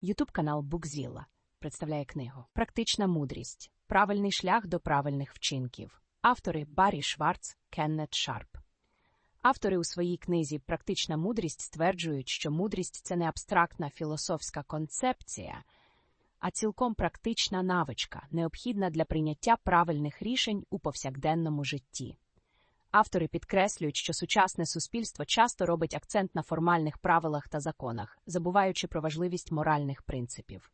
Ютуб канал Букзіла представляє книгу Практична мудрість. Правильний шлях до правильних вчинків. Автори Баррі Шварц, Кеннет Шарп. Автори у своїй книзі Практична мудрість стверджують, що мудрість це не абстрактна філософська концепція, а цілком практична навичка, необхідна для прийняття правильних рішень у повсякденному житті. Автори підкреслюють, що сучасне суспільство часто робить акцент на формальних правилах та законах, забуваючи про важливість моральних принципів.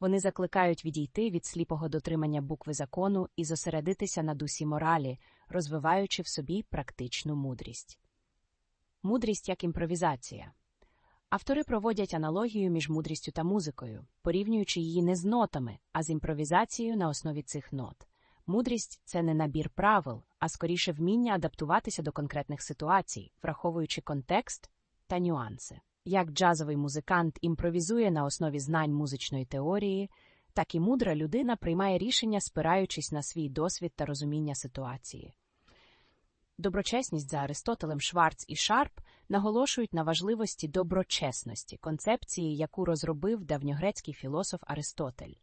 Вони закликають відійти від сліпого дотримання букви закону і зосередитися на дусі моралі, розвиваючи в собі практичну мудрість. Мудрість як імпровізація. Автори проводять аналогію між мудрістю та музикою, порівнюючи її не з нотами, а з імпровізацією на основі цих нот. Мудрість це не набір правил, а скоріше вміння адаптуватися до конкретних ситуацій, враховуючи контекст та нюанси. Як джазовий музикант імпровізує на основі знань музичної теорії, так і мудра людина приймає рішення, спираючись на свій досвід та розуміння ситуації. Доброчесність за Аристотелем Шварц і Шарп наголошують на важливості доброчесності, концепції, яку розробив давньогрецький філософ Аристотель.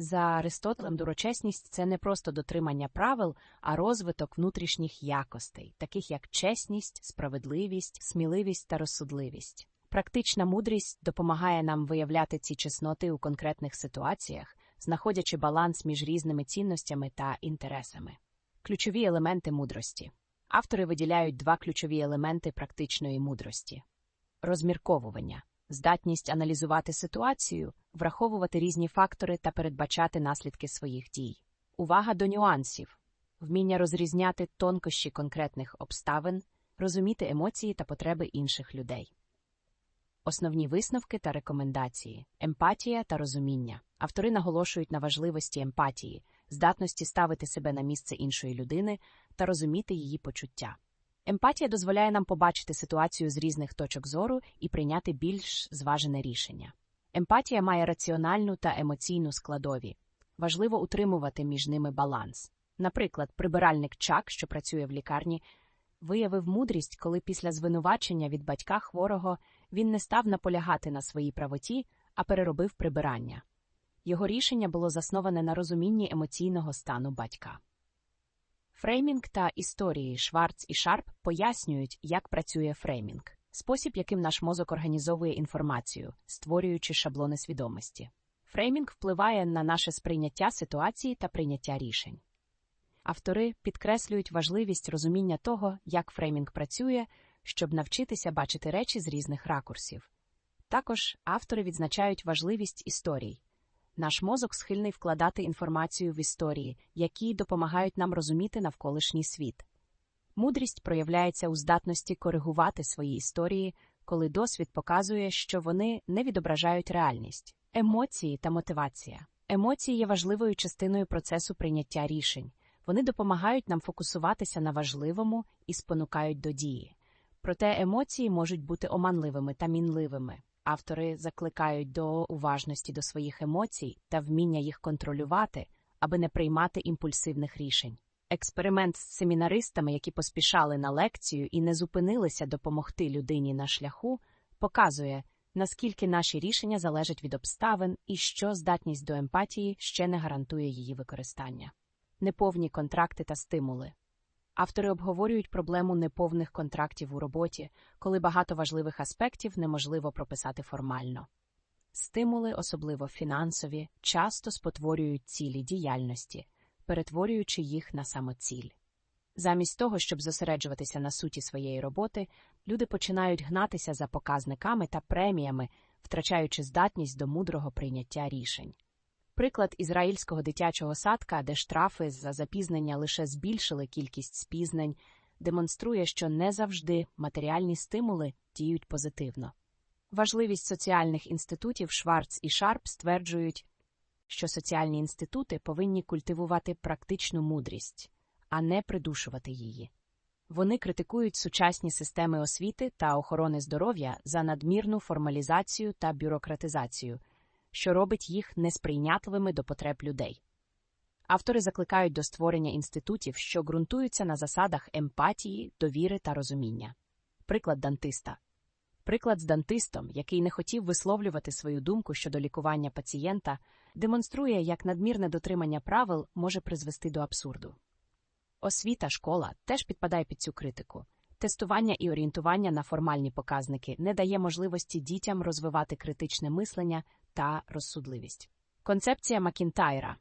За Аристотелем доброчесність це не просто дотримання правил, а розвиток внутрішніх якостей, таких як чесність, справедливість, сміливість та розсудливість. Практична мудрість допомагає нам виявляти ці чесноти у конкретних ситуаціях, знаходячи баланс між різними цінностями та інтересами. Ключові елементи мудрості. Автори виділяють два ключові елементи практичної мудрості: розмірковування, здатність аналізувати ситуацію, враховувати різні фактори та передбачати наслідки своїх дій, увага до нюансів, вміння розрізняти тонкощі конкретних обставин, розуміти емоції та потреби інших людей. Основні висновки та рекомендації, емпатія та розуміння. Автори наголошують на важливості емпатії, здатності ставити себе на місце іншої людини та розуміти її почуття. Емпатія дозволяє нам побачити ситуацію з різних точок зору і прийняти більш зважене рішення. Емпатія має раціональну та емоційну складові. Важливо утримувати між ними баланс. Наприклад, прибиральник Чак, що працює в лікарні, виявив мудрість, коли після звинувачення від батька хворого він не став наполягати на своїй правоті, а переробив прибирання. Його рішення було засноване на розумінні емоційного стану батька. Фреймінг та історії Шварц і Шарп пояснюють, як працює фреймінг, спосіб, яким наш мозок організовує інформацію, створюючи шаблони свідомості. Фреймінг впливає на наше сприйняття ситуації та прийняття рішень. Автори підкреслюють важливість розуміння того, як фреймінг працює, щоб навчитися бачити речі з різних ракурсів. Також автори відзначають важливість історій. Наш мозок схильний вкладати інформацію в історії, які допомагають нам розуміти навколишній світ. Мудрість проявляється у здатності коригувати свої історії, коли досвід показує, що вони не відображають реальність, емоції та мотивація. Емоції є важливою частиною процесу прийняття рішень. Вони допомагають нам фокусуватися на важливому і спонукають до дії. Проте емоції можуть бути оманливими та мінливими. Автори закликають до уважності до своїх емоцій та вміння їх контролювати, аби не приймати імпульсивних рішень. Експеримент з семінаристами, які поспішали на лекцію і не зупинилися допомогти людині на шляху, показує, наскільки наші рішення залежать від обставин і що здатність до емпатії ще не гарантує її використання. Неповні контракти та стимули. Автори обговорюють проблему неповних контрактів у роботі, коли багато важливих аспектів неможливо прописати формально. Стимули, особливо фінансові, часто спотворюють цілі діяльності, перетворюючи їх на самоціль. Замість того, щоб зосереджуватися на суті своєї роботи, люди починають гнатися за показниками та преміями, втрачаючи здатність до мудрого прийняття рішень. Приклад ізраїльського дитячого садка, де штрафи за запізнення лише збільшили кількість спізнень, демонструє, що не завжди матеріальні стимули діють позитивно. Важливість соціальних інститутів Шварц і Шарп стверджують, що соціальні інститути повинні культивувати практичну мудрість, а не придушувати її. Вони критикують сучасні системи освіти та охорони здоров'я за надмірну формалізацію та бюрократизацію що робить їх несприйнятливими до потреб людей. Автори закликають до створення інститутів, що ґрунтуються на засадах емпатії, довіри та розуміння. Приклад дантиста. Приклад з дантистом, який не хотів висловлювати свою думку щодо лікування пацієнта, демонструє, як надмірне дотримання правил може призвести до абсурду. Освіта, школа теж підпадає під цю критику. Тестування і орієнтування на формальні показники не дає можливості дітям розвивати критичне мислення та розсудливість. Концепція Макінтайра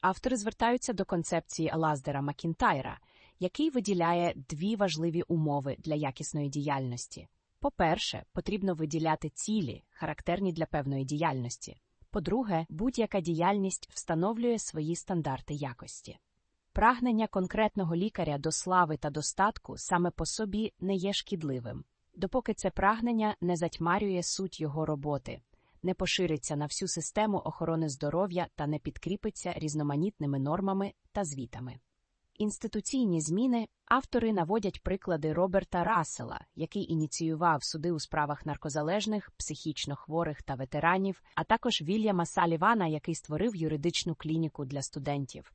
Автори звертаються до концепції Лаздера Макінтайра, який виділяє дві важливі умови для якісної діяльності. По-перше, потрібно виділяти цілі, характерні для певної діяльності. По-друге, будь-яка діяльність встановлює свої стандарти якості. Прагнення конкретного лікаря до слави та достатку саме по собі не є шкідливим, допоки це прагнення не затьмарює суть його роботи, не пошириться на всю систему охорони здоров'я та не підкріпиться різноманітними нормами та звітами. Інституційні зміни автори наводять приклади Роберта Рассела, який ініціював суди у справах наркозалежних, психічно хворих та ветеранів, а також Вільяма Салівана, який створив юридичну клініку для студентів.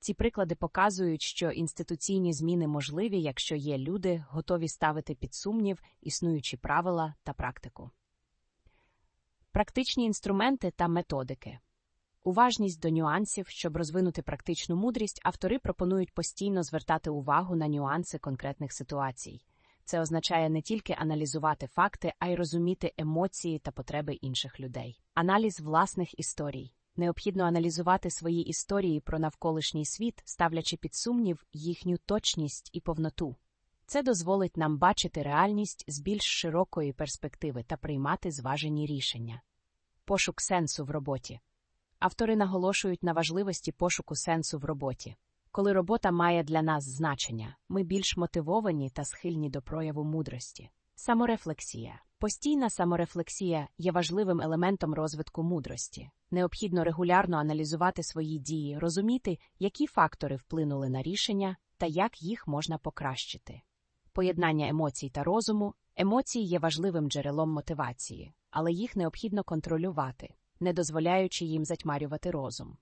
Ці приклади показують, що інституційні зміни можливі, якщо є люди, готові ставити під сумнів існуючі правила та практику. Практичні інструменти та методики. Уважність до нюансів, щоб розвинути практичну мудрість, автори пропонують постійно звертати увагу на нюанси конкретних ситуацій. Це означає не тільки аналізувати факти, а й розуміти емоції та потреби інших людей. Аналіз власних історій. Необхідно аналізувати свої історії про навколишній світ, ставлячи під сумнів їхню точність і повноту. Це дозволить нам бачити реальність з більш широкої перспективи та приймати зважені рішення. Пошук сенсу в роботі. Автори наголошують на важливості пошуку сенсу в роботі. Коли робота має для нас значення, ми більш мотивовані та схильні до прояву мудрості. Саморефлексія. Постійна саморефлексія є важливим елементом розвитку мудрості. Необхідно регулярно аналізувати свої дії, розуміти, які фактори вплинули на рішення та як їх можна покращити. Поєднання емоцій та розуму. Емоції є важливим джерелом мотивації, але їх необхідно контролювати, не дозволяючи їм затьмарювати розум.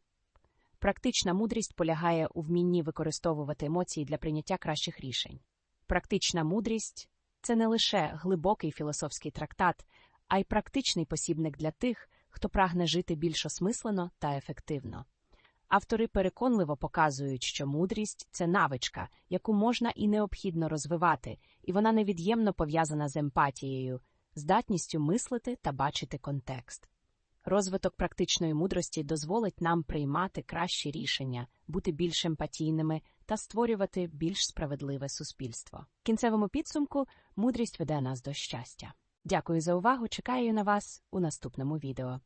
Практична мудрість полягає у вмінні використовувати емоції для прийняття кращих рішень. Практична мудрість це не лише глибокий філософський трактат, а й практичний посібник для тих, хто прагне жити більш осмислено та ефективно. Автори переконливо показують, що мудрість це навичка, яку можна і необхідно розвивати, і вона невід'ємно пов'язана з емпатією, здатністю мислити та бачити контекст. Розвиток практичної мудрості дозволить нам приймати кращі рішення, бути більш емпатійними та створювати більш справедливе суспільство. В кінцевому підсумку мудрість веде нас до щастя. Дякую за увагу. Чекаю на вас у наступному відео.